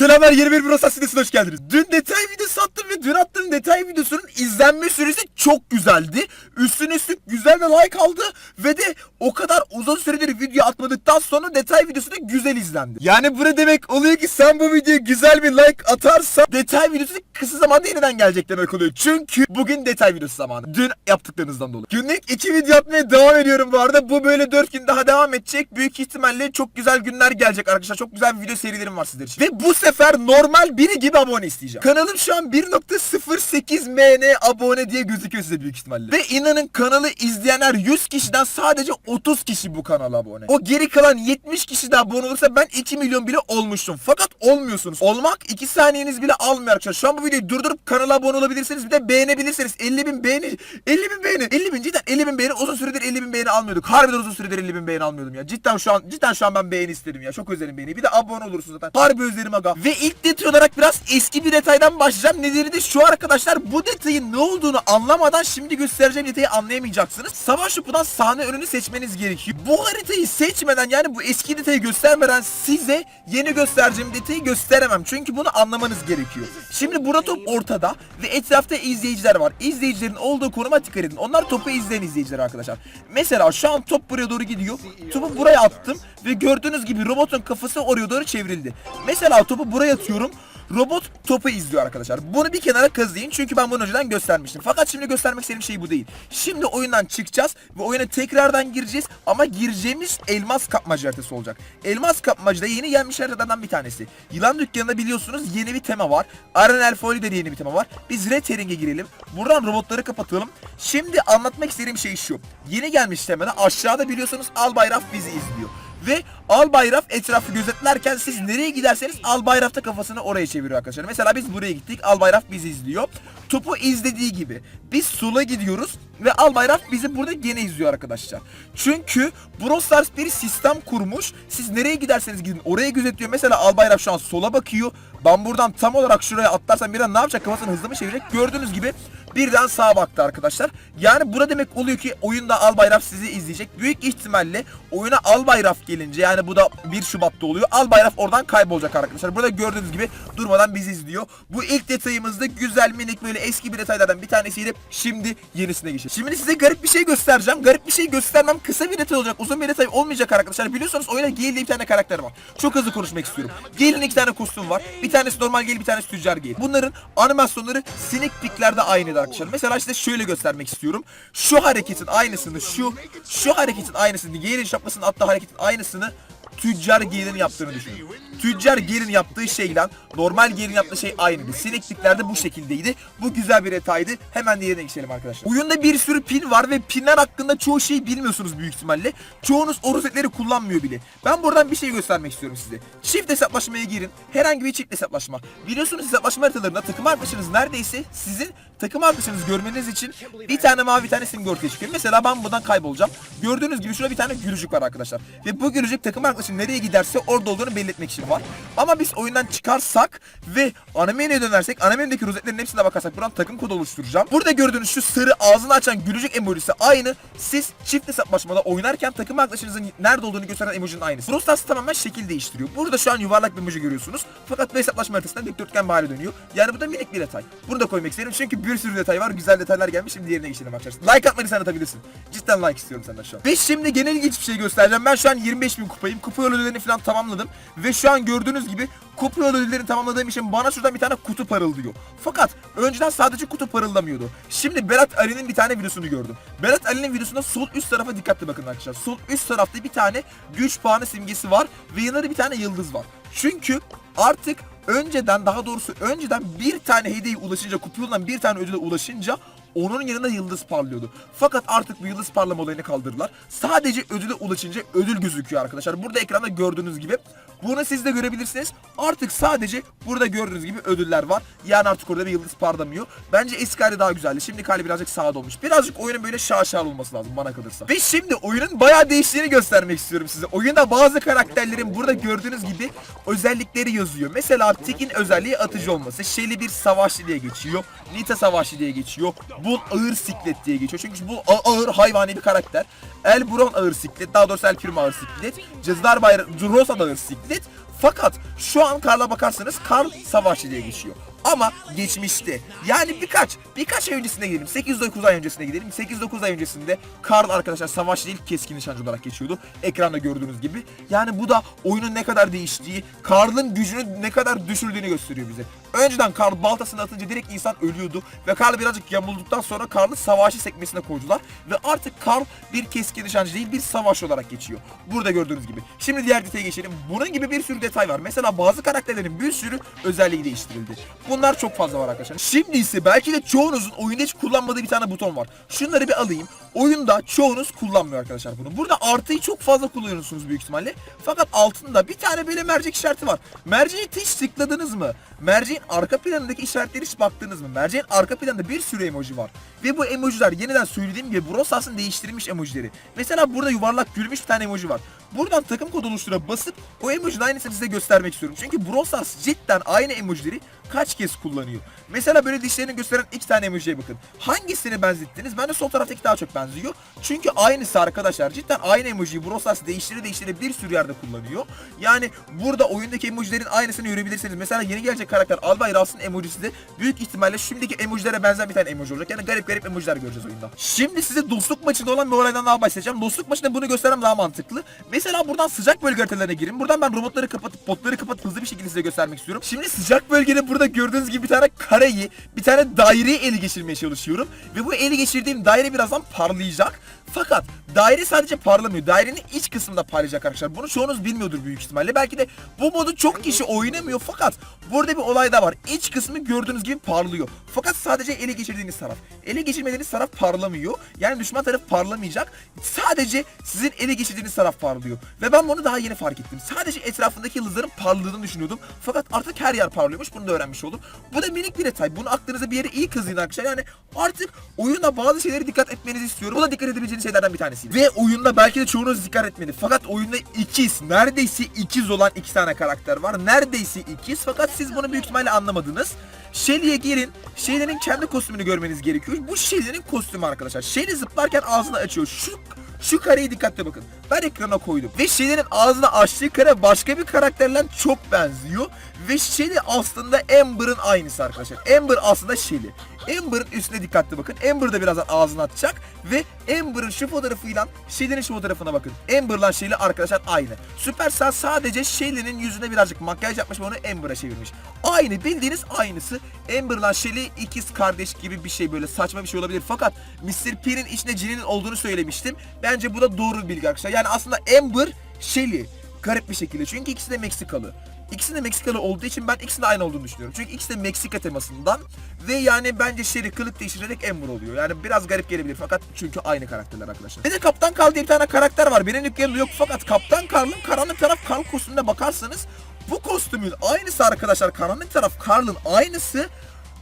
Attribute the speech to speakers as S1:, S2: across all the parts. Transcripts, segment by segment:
S1: Selamlar yeni bir Brosas videosuna hoş geldiniz. Dün detay videosu attım ve dün Detay videosunun izlenme süresi çok güzeldi. Üstüne üstlük güzel bir like aldı ve de o kadar uzun süredir video atmadıktan sonra detay videosu da güzel izlendi. Yani bu ne demek oluyor ki sen bu videoya güzel bir like atarsan detay videosu kısa zamanda yeniden gelecek demek oluyor. Çünkü bugün detay videosu zamanı. Dün yaptıklarınızdan dolayı. Günlük iki video atmaya devam ediyorum bu arada. Bu böyle dört gün daha devam edecek. Büyük ihtimalle çok güzel günler gelecek arkadaşlar. Çok güzel bir video serilerim var sizler için. Ve bu sefer normal biri gibi abone isteyeceğim. Kanalım şu an 1.0 48MN abone diye gözüküyor size büyük ihtimalle. Ve inanın kanalı izleyenler 100 kişiden sadece 30 kişi bu kanala abone. O geri kalan 70 kişi de abone olursa ben 2 milyon bile olmuştum. Fakat olmuyorsunuz. Olmak 2 saniyeniz bile almıyor arkadaşlar. Şu an bu videoyu durdurup kanala abone olabilirsiniz. Bir de beğenebilirsiniz. 50 bin beğeni. 50 bin beğeni. 50 bin cidden 50 bin beğeni. Uzun süredir 50 bin beğeni almıyorduk. Harbiden uzun süredir 50 bin beğeni almıyordum ya. Cidden şu an cidden şu an ben beğeni isterim ya. Çok özlerim beğeni. Bir de abone olursunuz zaten. Harbi özlerim aga. Ve ilk detay olarak biraz eski bir detaydan başlayacağım. Nedeni de şu arkadaşlar bu detayın ne olduğunu anlamadan şimdi göstereceğim detayı anlayamayacaksınız. Savaş topundan sahne önünü seçmeniz gerekiyor. Bu haritayı seçmeden yani bu eski detayı göstermeden size yeni göstereceğim detayı gösteremem. Çünkü bunu anlamanız gerekiyor. Şimdi burada top ortada ve etrafta izleyiciler var. İzleyicilerin olduğu konuma dikkat edin. Onlar topu izleyen izleyiciler arkadaşlar. Mesela şu an top buraya doğru gidiyor. Topu buraya attım ve gördüğünüz gibi robotun kafası oraya doğru çevrildi. Mesela topu buraya atıyorum. Robot topu izliyor arkadaşlar. Bunu bir kenara kazıyın çünkü ben bunu önceden göstermiştim. Fakat şimdi göstermek istediğim şey bu değil. Şimdi oyundan çıkacağız ve oyuna tekrardan gireceğiz ama gireceğimiz elmas kapmaca haritası olacak. Elmas kapmacada yeni gelmiş haritalardan bir tanesi. Yılan dükkanında biliyorsunuz yeni bir tema var. Arenal Folly'de de yeni bir tema var. Biz Red Herring'e girelim. Buradan robotları kapatalım. Şimdi anlatmak istediğim şey şu. Yeni gelmiş temada aşağıda biliyorsunuz Albayraf bizi izliyor. Ve Albayraf etrafı gözetlerken siz nereye giderseniz Albayraf da kafasını oraya çeviriyor arkadaşlar. Mesela biz buraya gittik. Albayraf bizi izliyor. Topu izlediği gibi. Biz sola gidiyoruz ve Albayraf bizi burada gene izliyor arkadaşlar. Çünkü Brawl bir sistem kurmuş. Siz nereye giderseniz gidin oraya gözetliyor. Mesela Albayraf şu an sola bakıyor. Ben buradan tam olarak şuraya atlarsam birden ne yapacak? Kafasını hızlı mı çevirecek? Gördüğünüz gibi birden sağa baktı arkadaşlar. Yani buna demek oluyor ki oyunda Albayraf sizi izleyecek. Büyük ihtimalle oyuna Albayraf gelince yani bu da 1 Şubat'ta oluyor. Albayraf oradan kaybolacak arkadaşlar. Burada gördüğünüz gibi durmadan bizi izliyor. Bu ilk detayımızda güzel minik böyle eski bir detaylardan bir tanesiydi. Şimdi yenisine geçelim. Şimdi size garip bir şey göstereceğim. Garip bir şey göstermem kısa bir detay olacak. Uzun bir detay olmayacak arkadaşlar. Biliyorsunuz oyuna Gale diye bir tane karakter var. Çok hızlı konuşmak istiyorum. Gale'in iki tane kostüm var. Bir tanesi normal Gale, bir tanesi tüccar Gale. Bunların animasyonları sneak peeklerde aynıydı arkadaşlar. Mesela size şöyle göstermek istiyorum. Şu hareketin aynısını, şu şu hareketin aynısını, Gale'in şapkasının attığı hareketin aynısını Tüccar Gale'in yaptığını düşünün. Tüccar Gale'in yaptığı şeyle normal Gale'in yaptığı şey aynıydı. Sinekliklerde bu şekildeydi. Bu güzel bir detaydı. Hemen diğerine geçelim arkadaşlar. Oyunda bir sürü pin var ve pinler hakkında çoğu şeyi bilmiyorsunuz büyük ihtimalle. Çoğunuz o rozetleri kullanmıyor bile. Ben buradan bir şey göstermek istiyorum size. Çift hesaplaşmaya girin. Herhangi bir çift hesaplaşma. Biliyorsunuz hesaplaşma haritalarında takım arkadaşınız neredeyse sizin takım arkadaşınızı görmeniz için bir tane mavi tane simge ortaya çıkıyor. Mesela ben buradan kaybolacağım. Gördüğünüz gibi şurada bir tane gülücük var arkadaşlar. Ve bu gülücük takım arkadaşın nereye giderse orada olduğunu belirtmek için var. Ama biz oyundan çıkarsak ve ana menüye dönersek ana menüdeki rozetlerin hepsine bakarsak buradan takım kodu oluşturacağım. Burada gördüğünüz şu sarı ağzını açan gülücük emojisi aynı. Siz çift hesaplaşmada oynarken takım arkadaşınızın nerede olduğunu gösteren emojinin aynısı. Brawl Stars tamamen şekil değiştiriyor. Burada şu an yuvarlak bir emoji görüyorsunuz. Fakat bu hesaplaşma haritasında dikdörtgen bir hale dönüyor. Yani bu da minik bir detay. Bunu da koymak istedim çünkü bir sürü detay var. Güzel detaylar gelmiş. Şimdi diğerine geçelim arkadaşlar. Like atmayı sen atabilirsin. Cidden like istiyorum senden şu an. Ve şimdi genel ilginç bir şey göstereceğim. Ben şu an 25 bin kupayım. Kupa ödüllerini falan tamamladım. Ve şu an gördüğünüz gibi kupa ödüllerini tamamladığım için bana şuradan bir tane kutu parıldıyor. Fakat önceden sadece kutu parıldamıyordu. Şimdi Berat Ali'nin bir tane videosunu gördüm. Berat Ali'nin videosunda sol üst tarafa dikkatli bakın arkadaşlar. Sol üst tarafta bir tane güç puanı simgesi var ve yanında bir tane yıldız var. Çünkü artık önceden daha doğrusu önceden bir tane hediye ulaşınca kupa bir tane ödüle ulaşınca onun yanında yıldız parlıyordu. Fakat artık bu yıldız parlama olayını kaldırdılar. Sadece ödüle ulaşınca ödül gözüküyor arkadaşlar. Burada ekranda gördüğünüz gibi. Bunu siz de görebilirsiniz. Artık sadece burada gördüğünüz gibi ödüller var. Yani artık orada bir yıldız parlamıyor. Bence eski hali daha güzeldi. Şimdi hali birazcık sağda olmuş. Birazcık oyunun böyle şaşalı olması lazım bana kalırsa. Ve şimdi oyunun bayağı değiştiğini göstermek istiyorum size. Oyunda bazı karakterlerin burada gördüğünüz gibi özellikleri yazıyor. Mesela Tik'in özelliği atıcı olması. Shelly bir savaşçı diye geçiyor. Nita savaşçı diye geçiyor. Bull ağır siklet diye geçiyor. Çünkü a- ağır hayvani bir karakter. El Buron ağır siklet. Daha doğrusu El Primo ağır siklet. Cızlar Bayrağı, Rosa da ağır siklet. Fakat şu an Karl'a bakarsanız Karl savaşçı diye geçiyor. Ama geçmişte yani birkaç birkaç ay öncesine gidelim. 8-9 ay öncesine gidelim. 8-9 ay öncesinde Karl arkadaşlar savaşçı değil keskin nişancı olarak geçiyordu. Ekranda gördüğünüz gibi. Yani bu da oyunun ne kadar değiştiği, Karl'ın gücünü ne kadar düşürdüğünü gösteriyor bize. Önceden Karl baltasını atınca direkt insan ölüyordu ve Karl birazcık yamulduktan sonra Karl'ı savaşçı sekmesine koydular ve artık Karl bir keskin nişancı değil bir savaşçı olarak geçiyor. Burada gördüğünüz gibi. Şimdi diğer detaya geçelim. Bunun gibi bir sürü detay var. Mesela bazı karakterlerin bir sürü özelliği değiştirildi. Bunlar çok fazla var arkadaşlar. Şimdi ise belki de çoğunuzun oyunda hiç kullanmadığı bir tane buton var. Şunları bir alayım. Oyunda çoğunuz kullanmıyor arkadaşlar bunu. Burada artıyı çok fazla kullanıyorsunuz büyük ihtimalle. Fakat altında bir tane böyle mercek işareti var. Merceği hiç tıkladınız mı? Merceğin arka planındaki işaretleri hiç baktınız mı? Merceğin arka planında bir sürü emoji var. Ve bu emojiler yeniden söylediğim gibi Brosas'ın değiştirilmiş emojileri. Mesela burada yuvarlak gülmüş bir tane emoji var. Buradan takım kod oluştura basıp o emojinin aynısını size göstermek istiyorum. Çünkü Brosas cidden aynı emojileri kaç kez kullanıyor. Mesela böyle dişlerini gösteren iki tane emojiye bakın. Hangisini benzettiniz? Bence sol taraftaki daha çok benziyor. Çünkü aynısı arkadaşlar. Cidden aynı emojiyi Brosas değiştire değiştire bir sürü yerde kullanıyor. Yani burada oyundaki emojilerin aynısını görebilirsiniz. Mesela yeni gelecek karakter Albay Ras'ın emojisi de büyük ihtimalle şimdiki emojilere benzer bir tane emoji olacak. Yani garip garip emojiler göreceğiz oyunda. Şimdi size dostluk maçında olan bir olaydan daha bahsedeceğim. Dostluk maçında bunu göstermem daha mantıklı. Mesela buradan sıcak bölge haritalarına girin. Buradan ben robotları kapatıp botları kapatıp hızlı bir şekilde size göstermek istiyorum. Şimdi sıcak bölgede burada gördüğünüz gibi bir tane kareyi, bir tane daireyi ele geçirmeye çalışıyorum. Ve bu eli geçirdiğim daire birazdan parlayacak. Fakat daire sadece parlamıyor. Dairenin iç kısmında parlayacak arkadaşlar. Bunu çoğunuz bilmiyordur büyük ihtimalle. Belki de bu modu çok kişi oynamıyor fakat burada bir olay da var. İç kısmı gördüğünüz gibi parlıyor. Fakat sadece ele geçirdiğiniz taraf. Ele geçirmediğiniz taraf parlamıyor. Yani düşman taraf parlamayacak. Sadece sizin ele geçirdiğiniz taraf parlıyor. Ve ben bunu daha yeni fark ettim. Sadece etrafındaki yıldızların parladığını düşünüyordum. Fakat artık her yer parlıyormuş. Bunu da öğrenmiş oldum. Bu da minik bir detay. Bunu aklınıza bir yere iyi kazıyın arkadaşlar. Yani artık oyunda bazı şeylere dikkat etmenizi istiyorum. Bu da dikkat edebileceğiniz şeylerden bir tanesi. Ve oyunda belki de çoğunuz dikkat etmedi. Fakat oyunda ikiz, neredeyse ikiz olan iki tane karakter var. Neredeyse ikiz fakat siz bunu büyük ihtimalle anlamadınız. Shelly'e girin. Shelly'nin kendi kostümünü görmeniz gerekiyor. Bu Shelly'nin kostümü arkadaşlar. Shelly zıplarken ağzını açıyor. Şu şu kareye dikkatle bakın. Ben ekrana koydum. Ve Shelly'nin ağzını açtığı kare başka bir karakterle çok benziyor. Ve Shelly aslında Amber'ın aynısı arkadaşlar. Amber aslında Shelly. Amber'ın üstüne dikkatli bakın. Amber da birazdan ağzını atacak. Ve Amber'ın şu fotoğrafıyla Shelly'nin şu fotoğrafına bakın. Amber'la Shelly arkadaşlar aynı. Supercell sadece Shelly'nin yüzüne birazcık makyaj yapmış ve onu Amber'a çevirmiş. Aynı bildiğiniz aynısı. Amber'la Shelly ikiz kardeş gibi bir şey böyle saçma bir şey olabilir. Fakat Mr. P'nin içinde Jin'in olduğunu söylemiştim. Bence bu da doğru bir bilgi arkadaşlar. Yani aslında Amber, Shelly garip bir şekilde. Çünkü ikisi de Meksikalı. İkisi de Meksikalı olduğu için ben ikisinin aynı olduğunu düşünüyorum. Çünkü ikisi de Meksika temasından ve yani bence Sherry kılık değiştirerek Amber oluyor. Yani biraz garip gelebilir fakat çünkü aynı karakterler arkadaşlar. Bir de Kaptan Karl diye bir tane karakter var. Benim dükkanımda yok fakat Kaptan Karl'ın karanlık taraf Karl kostümüne bakarsanız bu kostümün aynısı arkadaşlar. Karanlık taraf Karl'ın aynısı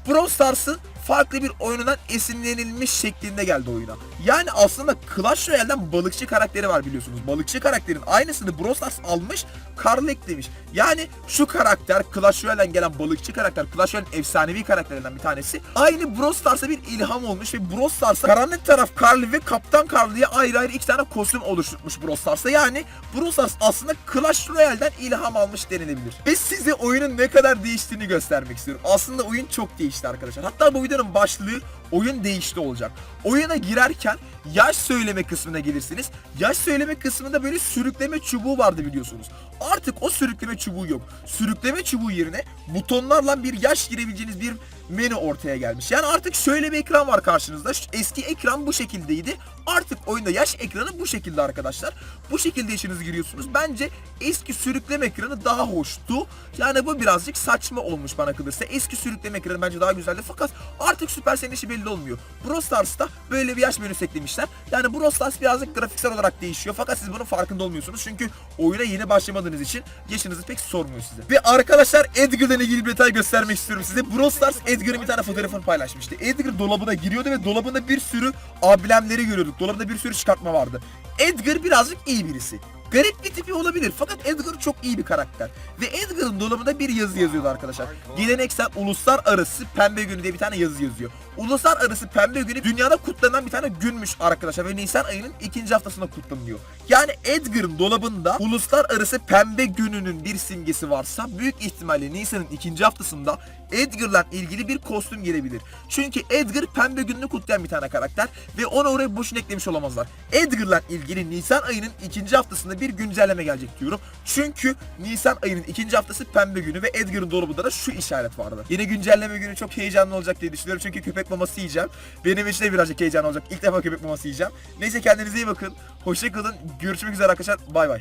S1: Brawl Stars'ın farklı bir oyunundan esinlenilmiş şeklinde geldi oyuna. Yani aslında Clash Royale'den balıkçı karakteri var biliyorsunuz. Balıkçı karakterin aynısını Brawl almış, Karl eklemiş. Yani şu karakter Clash Royale'den gelen balıkçı karakter, Clash Royale'in efsanevi karakterlerinden bir tanesi. Aynı Brawl bir ilham olmuş ve Brawl Stars'a karanlık taraf Karl ve Kaptan Karl diye ayrı ayrı iki tane kostüm oluşturmuş Brawl. Yani Brawl aslında Clash Royale'den ilham almış denilebilir. Ve size oyunun ne kadar değiştiğini göstermek istiyorum. Aslında oyun çok değişti arkadaşlar. Hatta bu videonun başlığı oyun değişti olacak. Oyuna girerken yaş söyleme kısmına gelirsiniz. Yaş söyleme kısmında böyle sürükleme çubuğu vardı biliyorsunuz. Artık o sürükleme çubuğu yok. Sürükleme çubuğu yerine butonlarla bir yaş girebileceğiniz bir menü ortaya gelmiş. Yani artık şöyle bir ekran var karşınızda. Eski ekran bu şekildeydi. Artık oyunda yaş ekranı bu şekilde arkadaşlar. Bu şekilde işinizi giriyorsunuz. Bence eski sürükleme ekranı daha hoştu. Yani bu birazcık saçma olmuş bana kalırsa. Eski sürükleme ekranı bence daha güzeldi. Fakat artık Supercell'in işi belli olmuyor. Brawl Stars'ta böyle bir yaş menüsü eklemişler. Yani Brawl Stars birazcık grafiksel olarak değişiyor. Fakat siz bunun farkında olmuyorsunuz. Çünkü oyuna yeni başlamadığınız için yaşınızı pek sormuyor size. Ve arkadaşlar Edgar'la ilgili bir detay göstermek istiyorum size. Brawl Stars Edgar'ın bir tane fotoğrafını paylaşmıştı. Edgar dolabına giriyordu ve dolabında bir sürü amblemleri görüyorduk. Dolabında bir sürü çıkartma vardı. Edgar birazcık iyi birisi. Garip bir tipi olabilir. Fakat Edgar çok iyi bir karakter. Ve Edgar'ın dolabında bir yazı yazıyordu arkadaşlar. Geleneksel uluslararası pembe günü diye bir tane yazı yazıyor. Uluslararası pembe günü dünyada kutlanan bir tane günmüş arkadaşlar ve Nisan ayının ikinci haftasında kutlanıyor. Yani Edgar'ın dolabında uluslararası pembe gününün bir simgesi varsa büyük ihtimalle Nisan'ın ikinci haftasında Edgar'la ilgili bir kostüm gelebilir. Çünkü Edgar pembe gününü kutlayan bir tane karakter ve onu oraya boşuna eklemiş olamazlar. Edgar'la ilgili Nisan ayının ikinci haftasında bir güncelleme gelecek diyorum. Çünkü Nisan ayının ikinci haftası pembe günü ve Edgar'ın dolabında da şu işaret vardı. Yeni güncelleme günü çok heyecanlı olacak diye düşünüyorum çünkü köpek maması yiyeceğim. Benim için de birazcık heyecanlı olacak. İlk defa köpek maması yiyeceğim. Neyse kendinize iyi bakın. Hoşçakalın. Görüşmek üzere arkadaşlar. Bay bay.